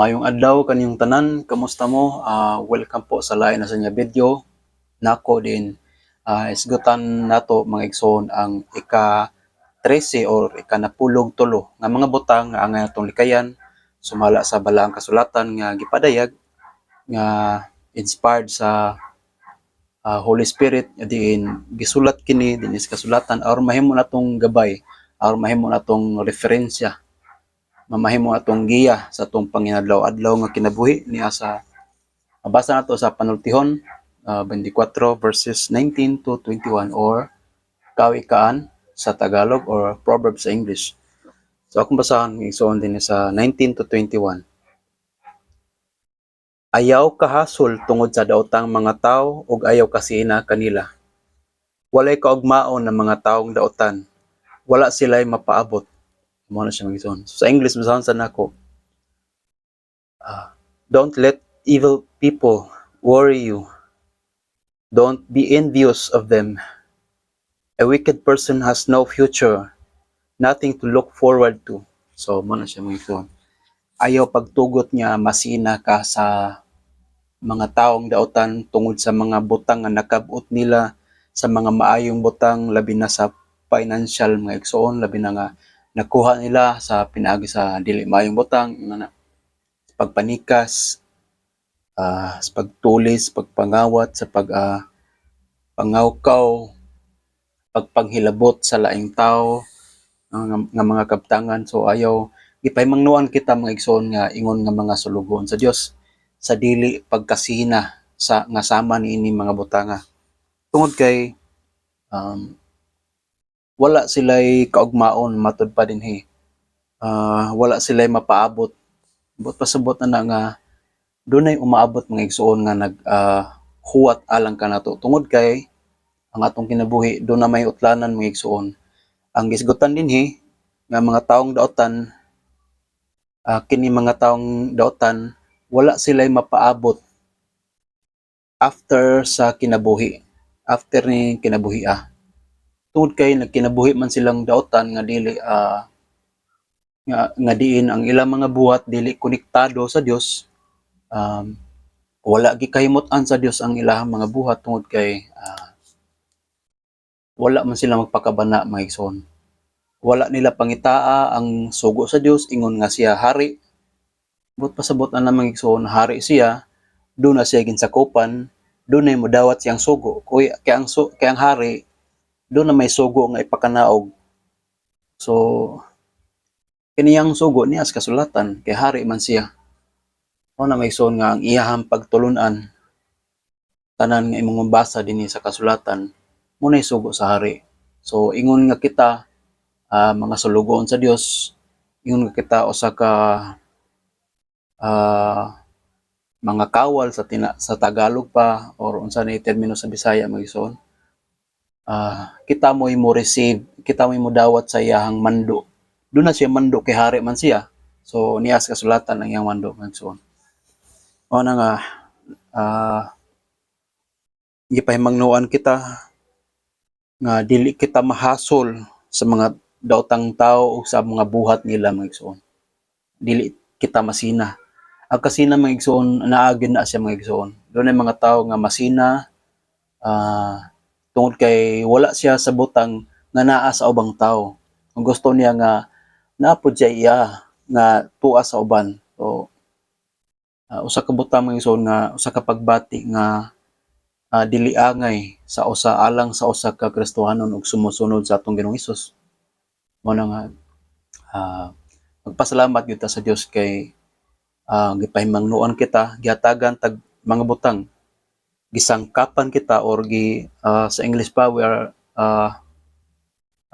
Mayong adlaw kanyang tanan, kamusta mo? Ah, welcome po sa lain na sa niya video. Nako din ah isgutan nato mga igsoon ang ika 13 or ika napulog tulo nga mga butang nga ang atong likayan sumala sa balaang kasulatan nga gipadayag nga inspired sa ah, Holy Spirit diin gisulat kini dinis kasulatan aron mahimo natong gabay aron mahimo natong referensya mamahimo atong giya sa atong panginadlaw-adlaw nga kinabuhi niya sa mabasa nato sa panultihon ah, 24 verses 19 to 21 or kawikaan sa Tagalog or Proverbs sa English. So akong basahan igsoon din sa 19 to 21. Ayaw kahasol tungod sa daotang mga tao ug ayaw kasina kanila. Walay kaugmaon ng mga taong daotan. Wala sila'y mapaabot. Mo na siya magigsoon. So, sa English basahan sa nako. Ah, don't let evil people worry you. Don't be envious of them. A wicked person has no future, nothing to look forward to. So, mo na siya magigsoon. Ayaw pagtugot niya masina ka sa mga taong daotan tungod sa mga butang nga nakabot nila sa mga maayong butang labi na sa financial mga igsoon labi na nga nakuha nila sa pinaagi sa dili maayong butang na- pagpanikas ah, sa pagtulis pagpangawat sa pag ah, pangawkaw pagpanghilabot sa laing tao nga, nga mga kabtangan so ayaw gipahimangnuan kita mga igsoon nga ingon nga mga sulugon sa Dios sa dili pagkasina sa nga sama ni ini mga butanga. Tungod kay um, wala sila'y kaugmaon matud pa dinhi Ah, wala sila'y mapaabot. But pasabot na na nga dunay umaabot mga igsuon nga nag ah, huwat alang kanato tungod kay ang atong kinabuhi do na may utlanan mga igsuon. Ang gisgutan dinhi nga mga taong daotan ah, kini mga taong daotan wala sila'y mapaabot after sa kinabuhi after ni kinabuhi ah tungod kay nagkinabuhi man silang daotan nga dili ah, nga, nga diin ang ilang mga buhat dili konektado sa Dios um, wala gikahimot-an sa Dios ang ilang mga buhat tungod kay ah, wala man sila magpakabana mga igsoon. Wala nila pangitaa ang sugo sa Dios ingon nga siya hari. But pasabot na namang igsoon hari siya doon na siya ginsakupan doon na modawat siyang sugo. Kuy kay ang su, kay ang hari doon na may sugo nga ipakanaog. So kiniyang sugo niya sa kasulatan kay hari man siya. O na may son nga ang iyahang pagtulunan tanan nga imong mabasa dinhi sa kasulatan mo na sugo sa hari. So ingon nga kita ah, mga sulugoon sa Dios ingon nga kita usa ka ah, mga kawal sa tina, sa Tagalog pa or unsa ni termino sa Bisaya magison ah kita mo mo receive kita mo mo dawat sa iyahang mando. Doon na siya mando kay hari man siya. So niya sa kasulatan ang iyang mando magson o na nga ah gipahimangnuan kita nga dili kita mahasol sa mga daotang tao o sa mga buhat nila mga igsoon dili kita masina. Ang kasina mga igsoon naagin na siya mga igsoon doon ay mga tao nga masina ah tungod kay wala siya sa butang nga naa sa ubang tao. Kung gusto niya nga napod siya iya nga tuwa sa uban. So ah, usa ka butang mga igsoon nga usa ka pagbati nga ah, dili angay sa usa alang sa usa ka Kristohanon ug sumusunod sa atong Ginoong Hesus mo nga ah, magpasalamat gyud ta sa Dios kay ah, gipahimangnuan kita gihatagan tag mga butang gisangkapan kita or gi ah, sa English pa we are uh,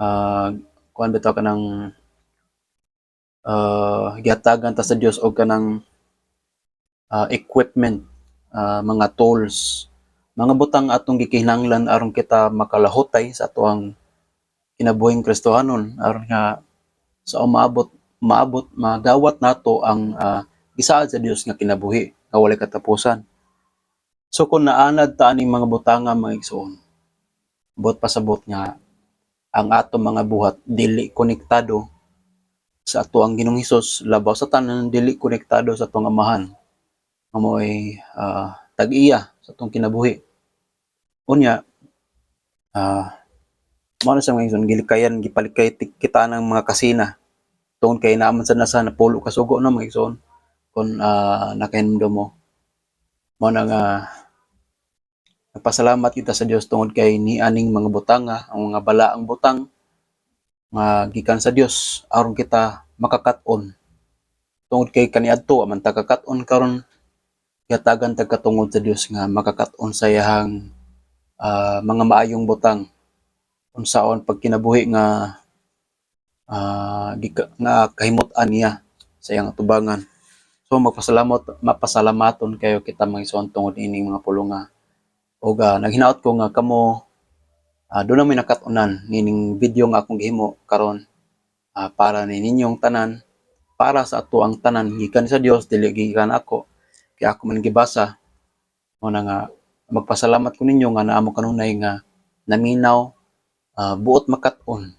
uh, kuan bitaw kanang uh, gihatagan ta sa Dios og kanang ah, equipment ah, mga tools. Mga butang atong gikinahanglan aron kita makalahutay sa atuang kinabuhing Kristohanon. Aron nga sa umaabot maabot magawat nato ang ah, gisaad sa Dios nga kinabuhi nga walay katapusan so kung naanad ta aning mga butanga mga igsoon bot pasabot nga ang ato mga buhat dili konektado sa ato ang Ginoong Hesus. Labaw sa tanan dili konektado sa atong amahan amo ay ah, tag-iya sa atong kinabuhi. Unya ah mao sa mga igsoon gilikayan gipalikay kita ng mga kasina. Tungod kay naaman sa nasa napulo ka sugo na mga igsoon? Kung uh, nakahinumdum mo mao na nga nagpasalamat kita sa Dios tungod kay ni aning mga butanga ang mga balaang butang nga gikan sa Dios aron kita makakat-on tungod kay kaniadto man ta kakat-on karon yatagan ta katungod sa Dios nga makakat-on sa iyahang ah, mga maayong butang. Unsaon pag kinabuhi nga ah, gika, nga kahimot-an niya sa iyang tubangan so magpasalamat mapasalamaton kayo kita mga ison tungod ining mga pulunga. O ga naghinaot ko nga kamo uh, doon na may nakatunan nining video nga akong gihimo karon ah, para ni ninyong tanan. Para sa ato ang tanan gikan sa Dios dili gikan ako. Kaya ako man gibasa. Mo na nga magpasalamat ko ninyo nga naamo kanunay nga naminaw ah, buot makat-on.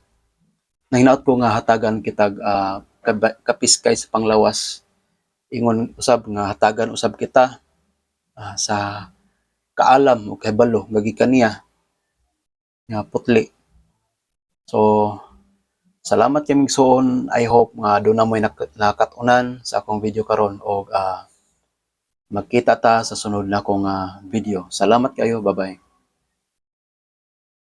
Nahinaot ko nga hatagan kitag ah, kaba- kapiskay sa panglawas ingon usab nga hatagan usab kita ah, sa kaalam o kahibalo nga gikan niya nga putli. So salamat kami suon I hope nga doon na mo'y nak- nakatunan sa akong video karon o ah, magkita ta sa sunod na akong ah, video. Salamat kayo. Bye bye